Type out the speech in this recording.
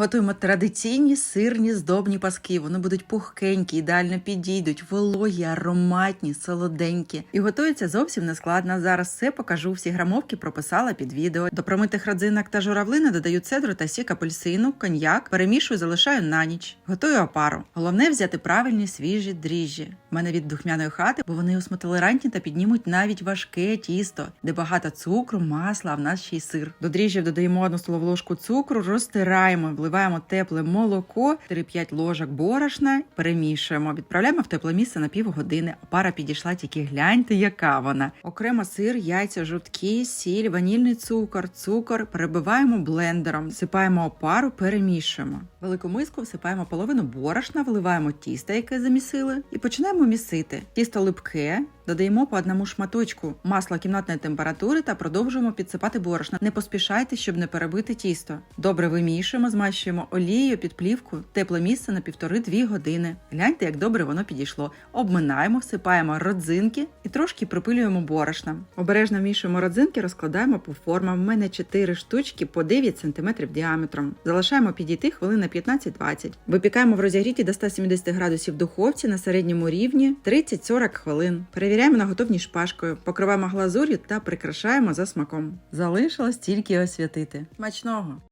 Готуємо традиційні сирні здобні паски. Вони будуть пухкенькі, ідеально підійдуть, вологі, ароматні, солоденькі. І готуються зовсім не складно. Зараз все покажу. Всі грамовки прописала під відео. До промитих родзинок та журавлини додаю цедру та сік апельсину, коньяк, перемішую, залишаю на ніч. Готую опару. Головне взяти правильні свіжі дріжджі. У мене від духмяної хати, бо вони осмотолерантні та піднімуть навіть важке тісто, де багато цукру, масла, а в нас ще й сир. До дріжджів додаємо одну столову ложку цукру, розтираємо, вливаємо тепле молоко, 3-5 ложок борошна, перемішуємо, відправляємо в тепле місце на півгодини. Опара підійшла, тільки гляньте, яка вона. Окремо сир, яйця, жовтки, сіль, ванільний цукор, цукор перебиваємо блендером, всипаємо опару, перемішуємо. В Велику миску всипаємо половину борошна, вливаємо тісто, яке замісили, і починаємо місити. Тісто липке, додаємо по одному шматочку масла кімнатної температури та продовжуємо підсипати борошна. Не поспішайте, щоб не перебити тісто. Добре вимішуємо, змащуємо олією під плівку, тепле місце на півтори-дві години. Гляньте, як добре воно підійшло. Обминаємо, всипаємо родзинки і трошки припилюємо борошном. Обережно вмішуємо родзинки, розкладаємо по формам. У мене 4 штучки по 9 см діаметром. Залишаємо підійти хвилин на 15-20. Випікаємо в розігріті до 170 градусів духовці на середньому рівні 30-40 хвилин. Перевіряємо на готовність шпажкою, покриваємо глазур'ю та прикрашаємо за смаком. Залишилось тільки освятити. Смачного!